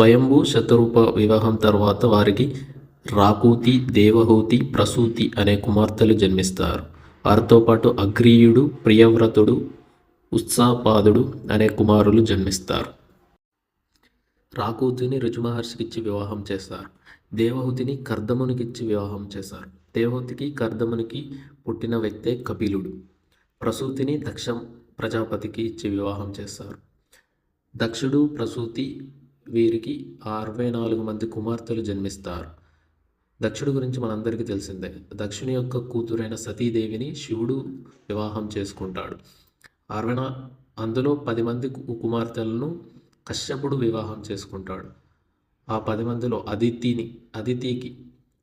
స్వయంభూ శతరూప వివాహం తర్వాత వారికి రాకూతి దేవహూతి ప్రసూతి అనే కుమార్తెలు జన్మిస్తారు. వారితో పాటు అగ్రీయుడు ప్రియవ్రతుడు ఉత్సాపాదుడు అనే కుమారులు జన్మిస్తారు. రాకూతిని రుచుమహర్షికిచ్చి వివాహం చేస్తారు. దేవహూతిని కర్దమునికిచ్చి వివాహం చేశారు దేవహూతికి కర్దమునికి పుట్టిన వ్యక్తే కపిలుడు. ప్రసూతిని దక్ష ప్రజాపతికి ఇచ్చి వివాహం చేస్తారు. దక్షుడు ప్రసూతి వీరికి అరవై నాలుగు మంది కుమార్తెలు జన్మిస్తారు. దక్షుడు గురించి మనందరికీ తెలిసిందే. దక్షుని యొక్క కూతురైన సతీదేవిని శివుడు వివాహం చేసుకుంటాడు. అరవై అందులో పది మంది కు- కుమార్తెలను కశ్యపుడు వివాహం చేసుకుంటాడు. ఆ పది మందిలో అదితిని అదితికి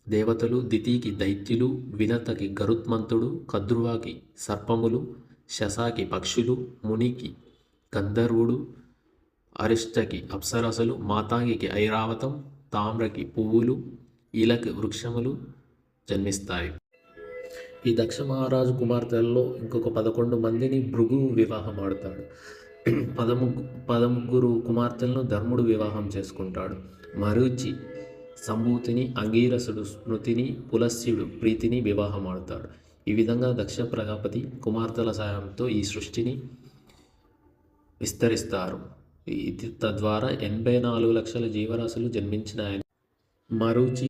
దేవతలు దితికి దైత్యులు వినతకి గరుత్మంతుడు కద్రువాకి సర్పములు శశాకి పక్షులు మునికి గంధర్వుడు అరిష్టకి అప్సరసలు మాతాంగికి ఐరావతం తామ్రకి పువ్వులు ఇలకి వృక్షములు జన్మిస్తాయి. ఈ దక్ష మహారాజు కుమార్తెల్లో ఇంకొక పదకొండు మందిని భృగు వివాహం ఆడతాడు పదముగ్గు పదముగ్గురు కుమార్తెలను ధర్ముడు వివాహం చేసుకుంటాడు. మరుచి సంభూతిని అంగీరసుడు స్మృతిని పులస్యుడు ప్రీతిని వివాహం ఆడతాడు ఈ విధంగా దక్ష ప్రజాపతి కుమార్తెల సాయంతో ఈ సృష్టిని విస్తరిస్తారు. ఇది తద్వారా ఎనభై నాలుగు లక్షల జీవరాశులు జన్మించినాయని. మరుచి